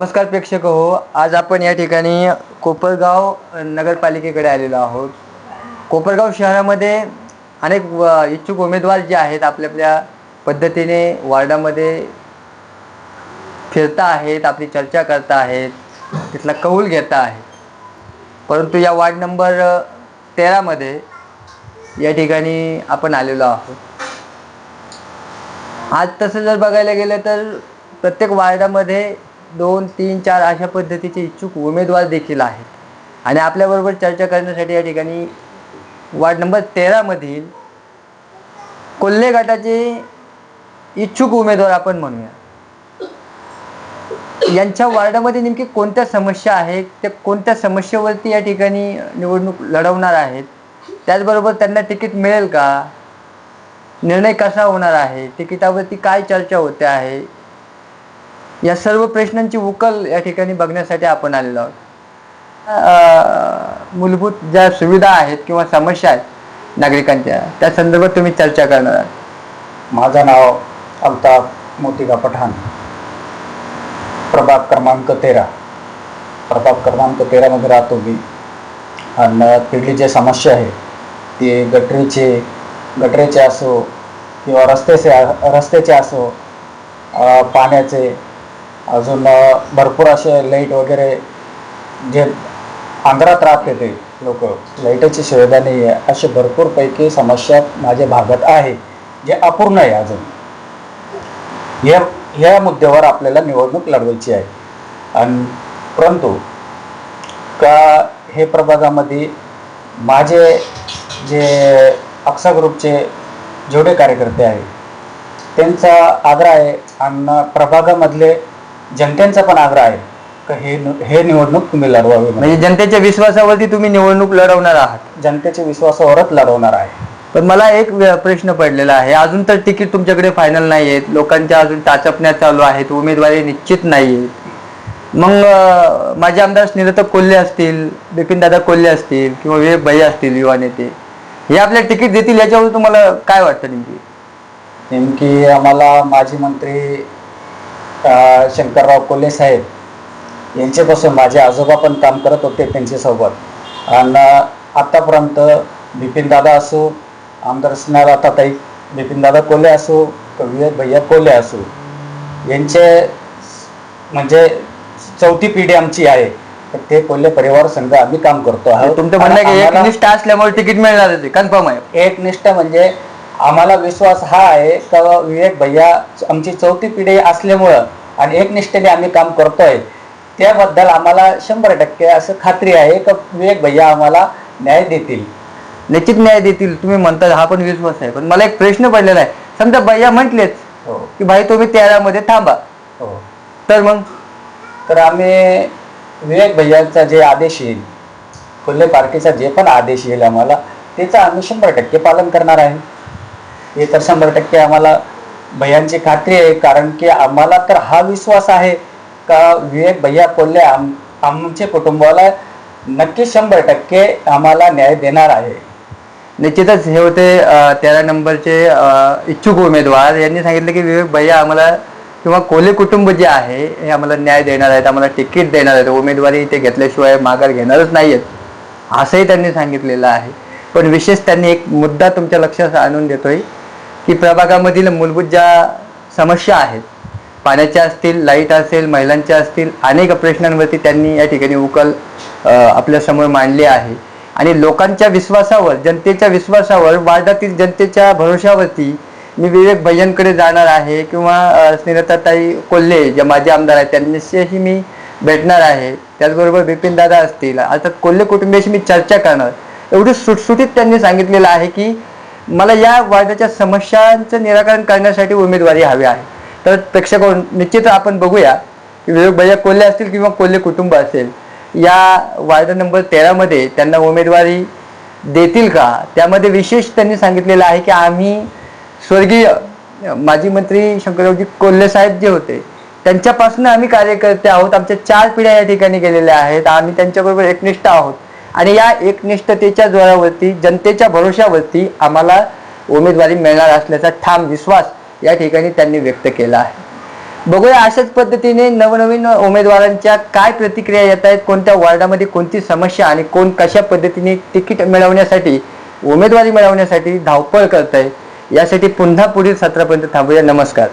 नमस्कार प्रेक्षक हो आज आपण या ठिकाणी कोपरगाव नगरपालिकेकडे आलेलो आहोत. कोपरगाव शहरामध्ये अनेक इच्छुक उमेदवार जे आहेत आपल्या आपल्या पद्धतीने वार्डामध्ये फिरता आहेत आपली चर्चा करता आहेत तिथला कौल घेता आहेत. परंतु या वार्ड नंबर तेरामध्ये या ठिकाणी आपण आलेलो आहोत. आज तसं जर बघायला गेलं तर प्रत्येक वार्डामध्ये दोन तीन चार अशा पद्धतीचे इच्छुक उमेदवार देखील आहेत. आणि आपल्याबरोबर चर्चा करण्यासाठी या ठिकाणी वार्ड नंबर तेरामधील कोल्हे गटाचे इच्छुक उमेदवार आपण म्हणूया. यांच्या वार्डामध्ये नेमकी कोणत्या समस्या आहेत? त्या कोणत्या समस्येवरती या ठिकाणी निवडणूक लढवणार आहेत? त्याचबरोबर त्यांना तिकीट मिळेल का? निर्णय कसा होणार आहे? तिकिटावरती काय चर्चा होते आहे? या सर्व प्रश्नांची उकल या ठिकाणी बघण्यासाठी आपण आलेलो आहोत. मूलभूत ज्या सुविधा आहेत किंवा समस्या आहेत नागरिकांच्या त्या संदर्भात तुम्ही चर्चा करणार आहात. माझं नाव अल्ताफ मोतिका पठाण. प्रभाग क्रमांक तेरा. प्रभाग क्रमांक तेरामध्ये राहतो मी. आणि तिथली जी समस्या आहे ती गटरीचे गटरेचे असो किंवा रस्त्याचे रस्त्याचे असो पाण्याचे अजून भरपूर असे लाइट वगैरे जे अंधारात राहत येते लोक. लाईटाची सुविधा नाही आहे असे भरपूरपैकी समस्या माझ्या भागात आहे जे अपूर्ण आहे अजून. या ह्या मुद्द्यावर आपल्याला निवडणूक लढवायची आहे. आणि परंतु का हे प्रभागामध्ये माझे जे अक्सा ग्रुपचे जेवढे कार्यकर्ते आहेत त्यांचा आग्रह आहे आणि प्रभागामधले जनतेचा पण आग्रह आहे का हे हे निवडणूक तुम्ही लढवावी. म्हणजे जनतेच्या विश्वासावरती तुम्ही निवडणूक लढवणार आहात. जनतेच्या विश्वासावरच लढवणार आहे. पण मला एक व- प्रश्न पडलेला आहे. अजून तर तिकीट तुमच्याकडे फायनल नाही आहेत लोकांच्या अजून टाचपण्या चालू आहेत. उमेदवारी निश्चित नाही. आहेत मग माझे आमदार स्नेहलता कोल्हे असतील बिपिनदादा कोल्हे असतील किंवा विवेक भैया असतील युवा नेते हे आपल्या तिकीट देतील याच्यावर तुम्हाला काय वाटतं नेमकी? नेमकी आम्हाला माजी मंत्री शंकरराव कोल्हे साहेब यांच्यापासून माझे आजोबा पण काम करत होते त्यांच्यासोबत. आणि आत्तापर्यंत बिपिनदादा असो आमदार स्नेहलताताई बिपिनदादा कोल्हे असो का विवेक भैया कोल्हे असो यांचे म्हणजे चौथी पिढी आमची आहे. ते कोल्हे परिवार संघ आम्ही काम करतो आहोत. तुमचं म्हणणं की एक निष्ठ असल्यामुळे तिकीट मिळणार कन्फर्म आहे. एकनिष्ठ म्हणजे आम्हाला विश्वास हा आहे का विवेक भैया आमची चौथी पिढी असल्यामुळं आणि एकनिष्ठेने आम्ही काम करतोय त्याबद्दल आम्हाला शंभर टक्के असं खात्री आहे का विवेक भैया आम्हाला न्याय देतील? निश्चित न्याय देतील तुम्ही म्हणता हा पण विश्वास आहे. पण मला एक प्रश्न पडलेला आहे. समजा भैया म्हटलेच हो. की भाई तुम्ही तेरामध्ये थांबा. हो. तर मग? तर आम्ही विवेक भैयांचा जे आदेश येईल खुल्ले पार्टीचा जे पण आदेश येईल आम्हाला त्याचं आम्ही शंभर टक्के पालन करणार आहे. हे तर शंभर टक्के आम्हाला भैयांची खात्री आहे कारण की आम्हाला तर हा विश्वास आहे का विवेक भैया कोल्हे आम आमच्या कुटुंबाला नक्की शंभर टक्के आम्हाला न्याय देणार आहे. निश्चितच हे होते तेरा नंबरचे इच्छुक उमेदवार. यांनी सांगितलं की विवेक भैया आम्हाला किंवा कोले कुटुंब जे आहे हे आम्हाला न्याय देणार आहेत आम्हाला तिकीट देणार आहेत. उमेदवारी ते घेतल्याशिवाय माघार घेणारच नाही आहेत असंही त्यांनी सांगितलेलं आहे. पण विशेष त्यांनी एक मुद्दा तुमच्या लक्षात आणून देतोय. की प्रभागामधील मूलभूत ज्या समस्या आहेत पाण्याच्या असतील लाइट असेल महिलांच्या असतील अनेक प्रश्नांवरती त्यांनी या ठिकाणी उकल आपल्यासमोर मांडली आहे. आणि लोकांच्या विश्वासावर जनतेच्या विश्वासावर वार्डातील जनतेच्या भरोशावरती मी विवेक भैयांकडे जाणार आहे किंवा स्नेहताताई कोल्हे ज्या माझे आमदार आहेत त्यांच्याशी मी भेटणार आहे. त्याचबरोबर बिपिन दादा असतील. अर्थात कोल्हे कुटुंबियाशी मी चर्चा करणार. एवढी सुटसुटीत त्यांनी सांगितलेलं आहे की मला या वादाच्या समस्यांचं निराकरण करण्यासाठी उमेदवारी हवी आहे. तर प्रेक्षक निश्चित आपण बघूया विवेक भैया कोल्हे असतील किंवा कोल्हे कुटुंब असेल या वार्ड नंबर तेरामध्ये त्यांना उमेदवारी देतील का? त्यामध्ये विशेष त्यांनी सांगितलेलं आहे की आम्ही स्वर्गीय माजी मंत्री शंकररावजी कोल्हे साहेब जे होते त्यांच्यापासून आम्ही कार्यकर्ते आहोत. आमच्या चार पिढ्या या ठिकाणी गेलेल्या आहेत. आम्ही त्यांच्याबरोबर एकनिष्ठ आहोत. आणि या एकनिष्ठतेच्या जोरावरती जनतेच्या भरोश्यावरती आम्हाला उमेदवारी मिळणार असल्याचा ठाम विश्वास या ठिकाणी त्यांनी व्यक्त केला आहे. बघूया अशाच पद्धतीने नवनवीन उमेदवारांच्या काय प्रतिक्रिया येत आहेत कोणत्या वॉर्डामध्ये कोणती समस्या आणि कोण कशा पद्धतीने तिकीट मिळवण्यासाठी उमेदवारी मिळवण्यासाठी धावपळ करत आहे यासाठी पुन्हा पुढील सत्रापर्यंत थांबूया. नमस्कार.